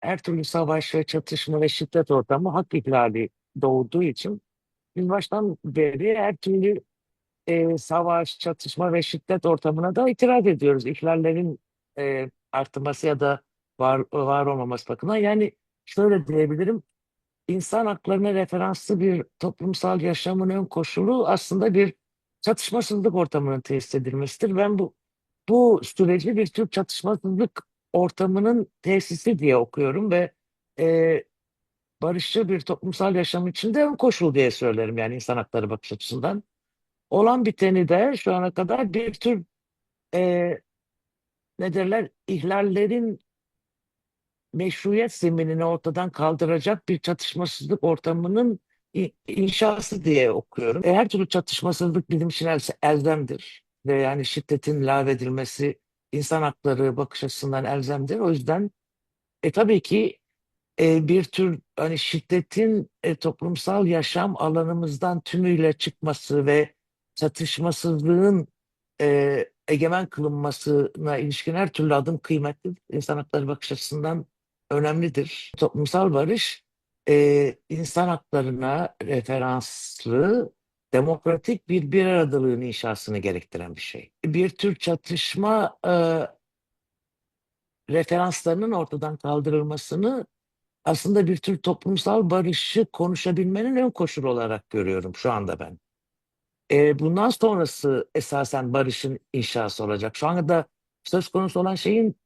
her türlü savaş ve çatışma ve şiddet ortamı hak ihlali doğduğu için biz baştan beri her türlü e, savaş, çatışma ve şiddet ortamına da itiraz ediyoruz. İhlallerin e, artması ya da var, var olmaması bakımından. Yani şöyle diyebilirim, insan haklarına referanslı bir toplumsal yaşamın ön koşulu aslında bir çatışmasızlık ortamının tesis edilmesidir. Ben bu bu süreci bir tür çatışmasızlık ortamının tesisi diye okuyorum ve e, barışçıl bir toplumsal yaşam içinde ön koşul diye söylerim yani insan hakları bakış açısından. Olan biteni de şu ana kadar bir tür e, ne derler ihlallerin meşruiyet zeminini ortadan kaldıracak bir çatışmasızlık ortamının inşası diye okuyorum. E, her türlü çatışmasızlık bizim için el- elzemdir. Ve yani şiddetin lağvedilmesi insan hakları bakış açısından elzemdir. O yüzden e, tabii ki e, bir tür hani şiddetin e, toplumsal yaşam alanımızdan tümüyle çıkması ve çatışmasızlığın e, egemen kılınmasına ilişkin her türlü adım kıymetli. İnsan hakları bakış açısından önemlidir. Toplumsal barış e, insan haklarına referanslı demokratik bir bir aradalığın inşasını gerektiren bir şey. Bir tür çatışma e, referanslarının ortadan kaldırılmasını aslında bir tür toplumsal barışı konuşabilmenin ön koşulu olarak görüyorum şu anda ben. E, bundan sonrası esasen barışın inşası olacak. Şu anda söz konusu olan şeyin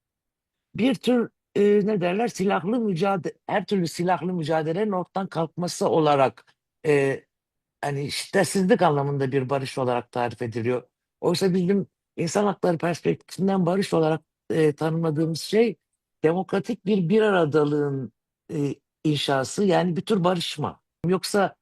bir tür e, ne derler silahlı mücadele, her türlü silahlı mücadelenin ortadan kalkması olarak e, hani şiddetsizlik anlamında bir barış olarak tarif ediliyor. Oysa bizim insan hakları perspektifinden barış olarak e, tanımladığımız şey demokratik bir bir aradalığın e, inşası yani bir tür barışma. Yoksa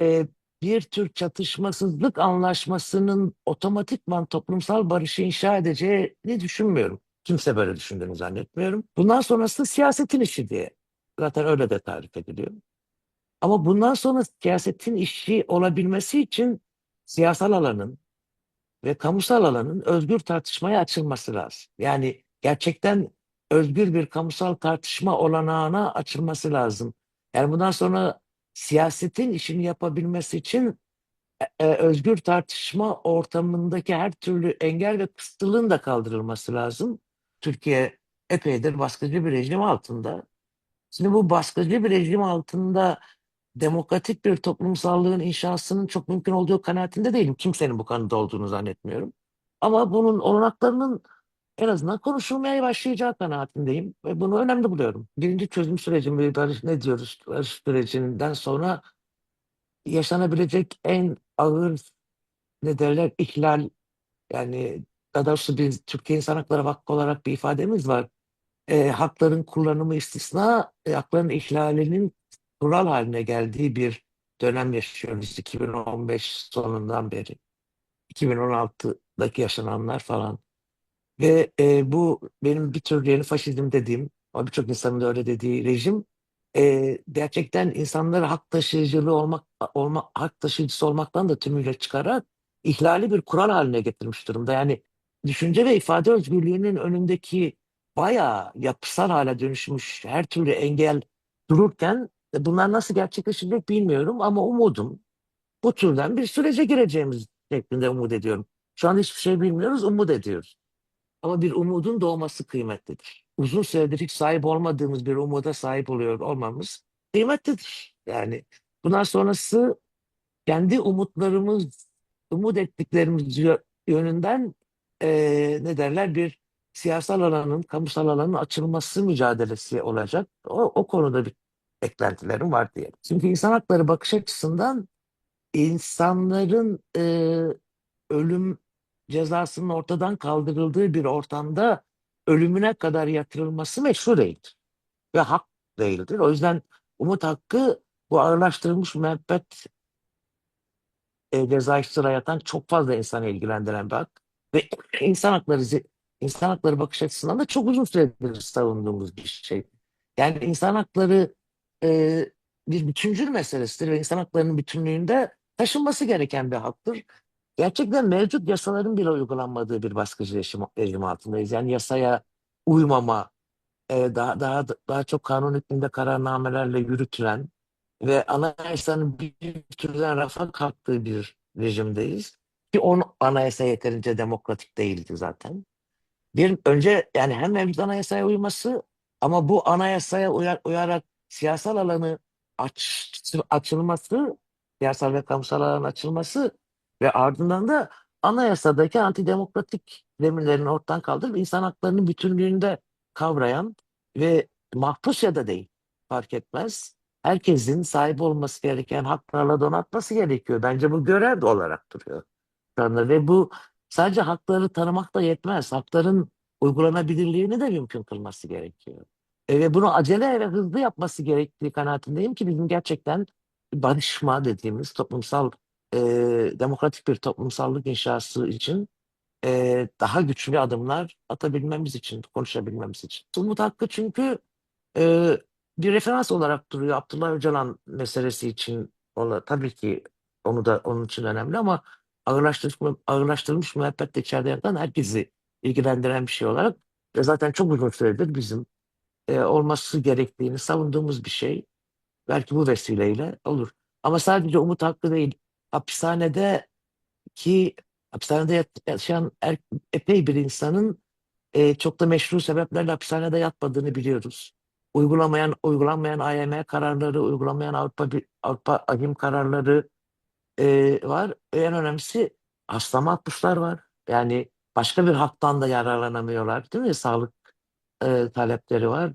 e, bir tür çatışmasızlık anlaşmasının otomatikman toplumsal barışı inşa edeceğini düşünmüyorum. Kimse böyle düşündüğünü zannetmiyorum. Bundan sonrası siyasetin işi diye. Zaten öyle de tarif ediliyor. Ama bundan sonra siyasetin işi olabilmesi için siyasal alanın ve kamusal alanın özgür tartışmaya açılması lazım. Yani gerçekten özgür bir kamusal tartışma olanağına açılması lazım. Yani bundan sonra siyasetin işini yapabilmesi için e, e, özgür tartışma ortamındaki her türlü engel ve kısıtlılığın da kaldırılması lazım. Türkiye epeydir baskıcı bir rejim altında. Şimdi bu baskıcı bir rejim altında demokratik bir toplumsallığın inşasının çok mümkün olduğu kanaatinde değilim. Kimsenin bu kanıda olduğunu zannetmiyorum. Ama bunun olanaklarının en azından konuşulmaya başlayacağı kanaatindeyim ve bunu önemli buluyorum. Birinci çözüm süreci mi, barış, ne diyoruz, barış sürecinden sonra yaşanabilecek en ağır ne derler ihlal yani daha doğrusu biz Türkiye İnsan Hakları Vakfı olarak bir ifademiz var. E, hakların kullanımı istisna, e, hakların ihlalinin kural haline geldiği bir dönem yaşıyoruz 2015 sonundan beri. 2016'daki yaşananlar falan. Ve e, bu benim bir tür yeni faşizm dediğim, ama birçok insanın da öyle dediği rejim e, gerçekten insanları hak taşıyıcılığı olmak, olma, hak taşıyıcısı olmaktan da tümüyle çıkarak ihlali bir kural haline getirmiş durumda. Yani düşünce ve ifade özgürlüğünün önündeki bayağı yapısal hale dönüşmüş her türlü engel dururken bunlar nasıl gerçekleşecek bilmiyorum ama umudum bu türden bir sürece gireceğimiz şeklinde umut ediyorum. Şu an hiçbir şey bilmiyoruz, umut ediyoruz. Ama bir umudun doğması kıymetlidir. Uzun süredir hiç sahip olmadığımız bir umuda sahip oluyor olmamız kıymetlidir. Yani bundan sonrası kendi umutlarımız, umut ettiklerimiz yö- yönünden eee, ne derler bir siyasal alanın, kamusal alanın açılması mücadelesi olacak. O, o konuda bir beklentilerim var diye. Çünkü insan hakları bakış açısından insanların eee, ölüm cezasının ortadan kaldırıldığı bir ortamda ölümüne kadar yatırılması meşru değildir. Ve hak değildir. O yüzden umut hakkı bu ağırlaştırılmış müebbet e, ceza işleri yatan çok fazla insanı ilgilendiren bir hak. Ve insan hakları insan hakları bakış açısından da çok uzun süredir savunduğumuz bir şey. Yani insan hakları e, bir bütüncül meselesidir ve insan haklarının bütünlüğünde taşınması gereken bir haktır. Gerçekten mevcut yasaların bile uygulanmadığı bir baskıcı rejim, altındayız. Yani yasaya uymama e, daha daha daha çok kanun hükmünde kararnamelerle yürütülen ve anayasanın bir türden rafa kalktığı bir rejimdeyiz. Ki on anayasa yeterince demokratik değildi zaten. Bir önce yani hem mevcut anayasaya uyması ama bu anayasaya uyar, uyarak siyasal alanı aç, açılması, siyasal ve kamusal alanın açılması ve ardından da anayasadaki antidemokratik demirlerin ortadan kaldırıp insan haklarının bütünlüğünde kavrayan ve mahpus ya da değil fark etmez. Herkesin sahip olması gereken haklarla donatması gerekiyor. Bence bu görev olarak duruyor. Ve bu sadece hakları tanımak da yetmez. Hakların uygulanabilirliğini de mümkün kılması gerekiyor. E, ve bunu acele ve hızlı yapması gerektiği kanaatindeyim ki bizim gerçekten barışma dediğimiz toplumsal e, demokratik bir toplumsallık inşası için e, daha güçlü adımlar atabilmemiz için, konuşabilmemiz için. Umut Hakkı çünkü e, bir referans olarak duruyor Abdullah Öcalan meselesi için. Ona, tabii ki onu da onun için önemli ama ağırlaştırılmış, ağırlaştırılmış müebbetle içeride yatan herkesi ilgilendiren bir şey olarak ve zaten çok uzun süredir bizim e, olması gerektiğini savunduğumuz bir şey. Belki bu vesileyle olur. Ama sadece Umut Hakkı değil, hapishanede ki hapishanede yaşayan er- epey bir insanın e, çok da meşru sebeplerle hapishanede yatmadığını biliyoruz. Uygulamayan, uygulanmayan AYM kararları, uygulamayan Avrupa Avrupa Ahim kararları e, var. En önemlisi hasta mahpuslar var. Yani başka bir haktan da yararlanamıyorlar, değil mi? Sağlık e, talepleri var.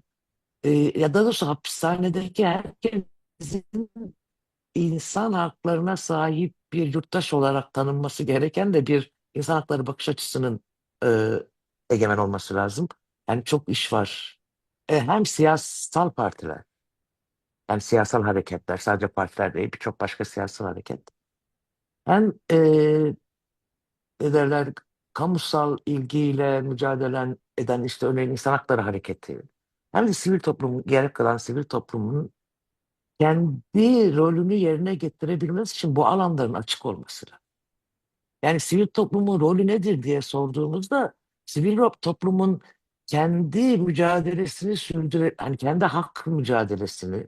E, ya da doğrusu hapishanedeki herkesin insan haklarına sahip bir yurttaş olarak tanınması gereken de bir insan hakları bakış açısının e, egemen olması lazım. Yani çok iş var. E, hem siyasal partiler, yani siyasal hareketler, sadece partiler değil, birçok başka siyasal hareket. Hem e, ne derler, kamusal ilgiyle mücadele eden işte örneğin insan hakları hareketi. Hem de sivil toplumun, gerek kalan sivil toplumun kendi rolünü yerine getirebilmesi için bu alanların açık olması. Yani sivil toplumun rolü nedir diye sorduğumuzda sivil toplumun kendi mücadelesini sürdüre, hani kendi hak mücadelesini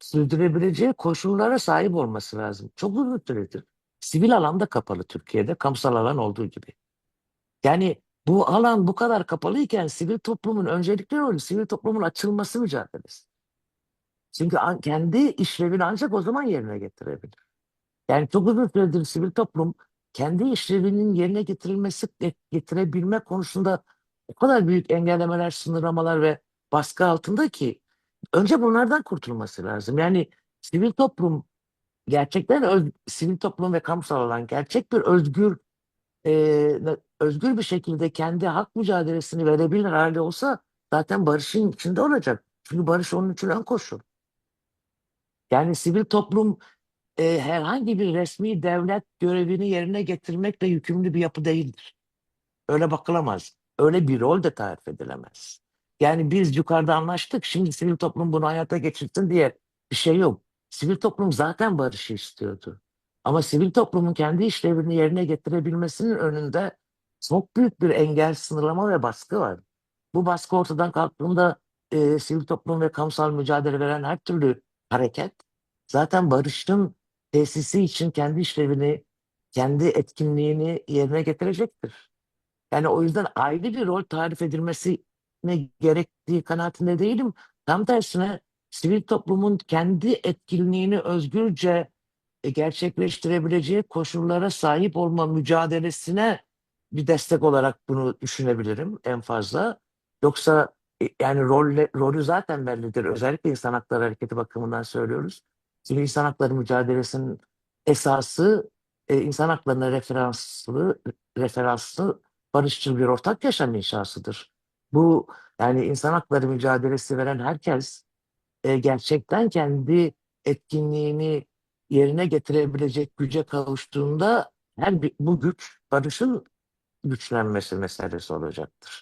sürdürebileceği koşullara sahip olması lazım. Çok uzun süredir. Sivil alanda kapalı Türkiye'de, kamusal alan olduğu gibi. Yani bu alan bu kadar kapalıyken sivil toplumun öncelikli rolü sivil toplumun açılması mücadelesi. Çünkü an- kendi işlevini ancak o zaman yerine getirebilir. Yani çok uzun süredir sivil toplum kendi işlevinin yerine getirilmesi getirebilme konusunda o kadar büyük engellemeler, sınırlamalar ve baskı altında ki önce bunlardan kurtulması lazım. Yani sivil toplum gerçekten öz- sivil toplum ve kamusal alan gerçek bir özgür e, ne- özgür bir şekilde kendi hak mücadelesini verebilir hali olsa zaten barışın içinde olacak. Çünkü barış onun için ön koşul. Yani sivil toplum e, herhangi bir resmi devlet görevini yerine getirmekle yükümlü bir yapı değildir. Öyle bakılamaz. Öyle bir rol de tarif edilemez. Yani biz yukarıda anlaştık, şimdi sivil toplum bunu hayata geçirsin diye bir şey yok. Sivil toplum zaten barışı istiyordu. Ama sivil toplumun kendi işlevini yerine getirebilmesinin önünde çok büyük bir engel, sınırlama ve baskı var. Bu baskı ortadan kalktığında e, sivil toplum ve kamusal mücadele veren her türlü hareket zaten barışın tesisi için kendi işlevini, kendi etkinliğini yerine getirecektir. Yani o yüzden ayrı bir rol tarif edilmesine gerektiği kanaatinde değilim. Tam tersine sivil toplumun kendi etkinliğini özgürce gerçekleştirebileceği koşullara sahip olma mücadelesine bir destek olarak bunu düşünebilirim en fazla. Yoksa e, yani rol, rolü zaten bellidir. Özellikle insan hakları hareketi bakımından söylüyoruz. Sivil insan hakları mücadelesinin esası e, insan haklarına referanslı, referanslı barışçıl bir ortak yaşam inşasıdır. Bu yani insan hakları mücadelesi veren herkes e, gerçekten kendi etkinliğini yerine getirebilecek güce kavuştuğunda her bir, bu güç barışın güçlenmesi meselesi olacaktır.